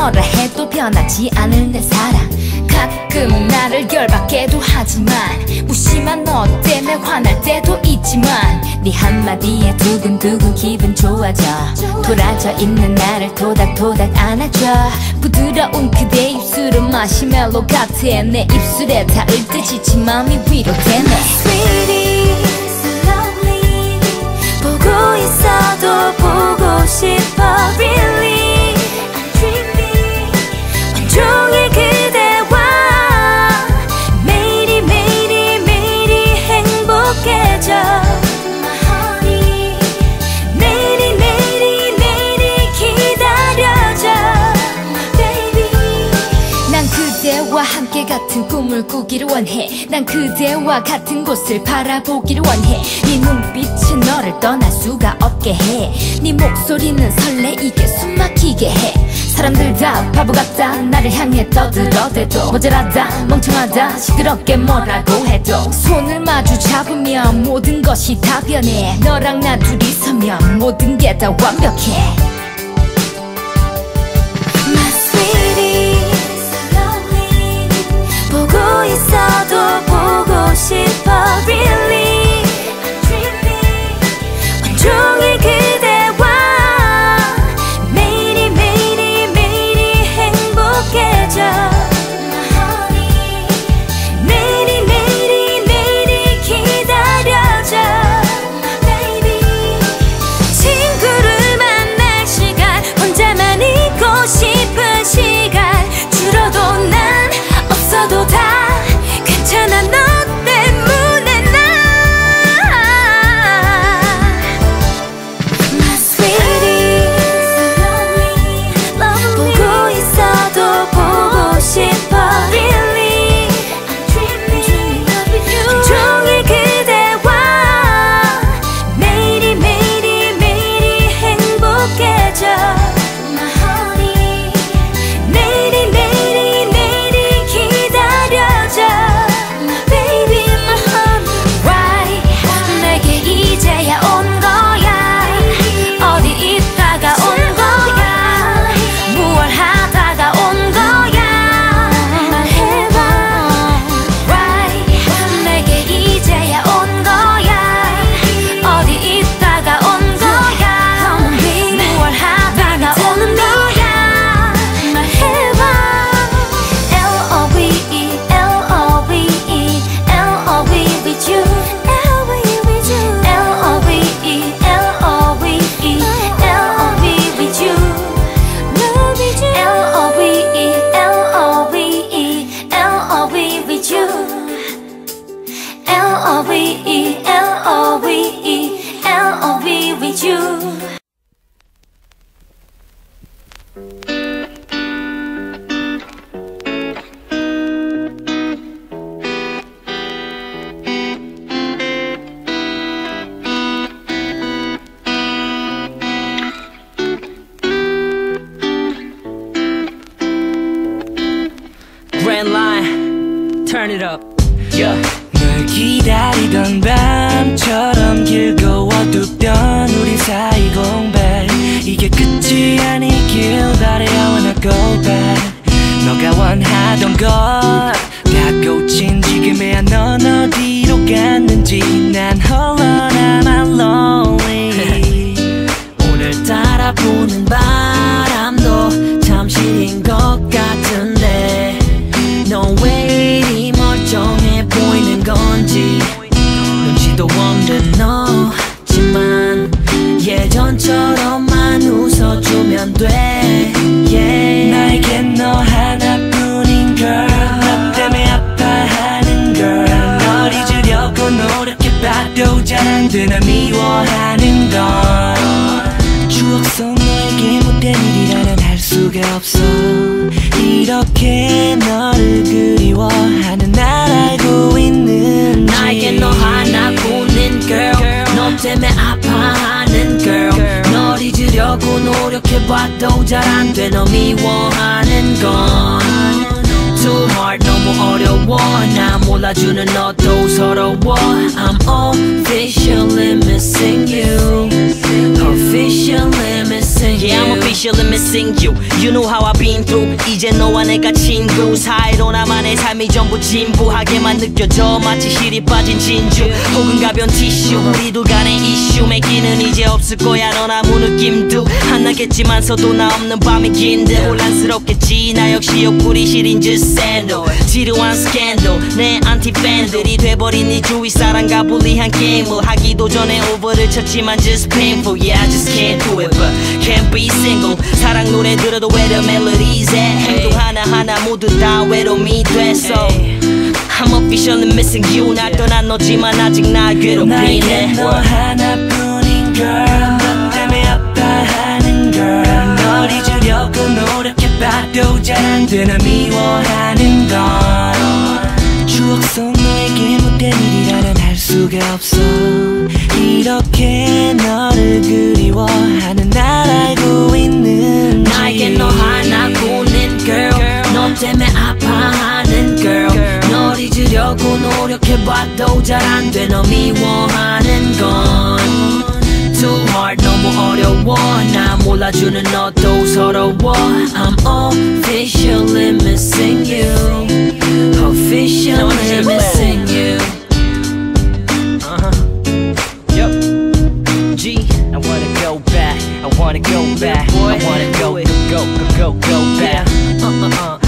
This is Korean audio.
뭐라 해도 변하지 않을 내 사랑. 가끔 나를 열받게도 하지만 무심한 너 때문에 화날 때도 있지만 네 한마디에 두근두근 기분 좋아져. 돌아져 있는 나를 토닥토닥 안아줘. 부드러운 그대 입술은 마시멜로 같아 내 입술에 닿을 듯 지친 마음이 위로되네. Sweetie, so lovely. 보고 있어도 보고 싶어 I'll be 꿈을 꾸기를 원해. 난 그대와 같은 곳을 바라보기를 원해. 네 눈빛은 너를 떠날 수가 없게 해네 목소리는 설레이게 숨막히게 해. 사람들 다 바보 같다. 나를 향해 떠들어대도 모자라다. 멍청하다. 시끄럽게 뭐라고 해도 손을 마주 잡으면 모든 것이 다 변해. 너랑 나 둘이 서면 모든 게 다 완벽해 L-O-V-E L-O-V-E L-O-V with you Grand line, turn it up. Yeah. 널 기다리던 밤처럼 길고 어둡던 우리 사이 공백 이게 끝이 아니길 바래 I wanna go back. 너가 원하던 것다 꽂힌 지금의 넌 어디로 갔는지. 난 홀로 남아 lonely. 오늘따라 부는 바람 된 일이라면 할 수가 없어. 이렇게 너를 그리워하는 날 알고 있는지. 나에게 너 하나뿐인 girl. 너 때문에 아파하는 girl. 널 잊으려고 노력해봐도 잘 안 돼. 너 미워하는 건 Too hard. 너무 어려워. 나 몰라주는 너도 서러워. I'm officially missing you Officially missing you. You know how I've been through. 이제 너와 내가 친구. 사이로 나만의 삶이 전부 진부하게만 느껴져. 마치 실이 빠진 진주 혹은 가벼운 티슈. 우리 둘 간의 이슈. 맺기는 이제 없을 거야. 넌 아무 느낌도 안 나겠지만서도 나 없는 밤이 긴데 혼란스럽겠지. 나 역시 옆구리 시린 즈샌도 지루한 스캔들 내 안티 팬들이 돼버린 이 주위 사람과 불리한 게임을 하기도 전에 오버를 쳤지만 just painful. Yeah I just can't do it but can't be single 사랑 노래 들어도 where the melodies 행동 하나하나 모두 다 외로움이 됐어. I'm officially missing you. 날 떠난 너지만 아직 날 괴롭히네. 너 하나뿐인 girl. 너 때문에 아파하는 girl. 널 잊으려고 노력해봐도 잘 안 되나 미워하는 건 추억 속 너에게 못된 일이라면 할 수가 없어. 이렇게 너를 그리워하는 날 하려고 노력해봐도 잘돼너 미워하는 건. Too hard 너무 어려워. 나 몰라주는 너도 서러워. I'm officially missing you. Officially missing you. Uh-huh. I wanna go back, I wanna go back, I wanna go, go, go, go, go back. Uh, uh, uh.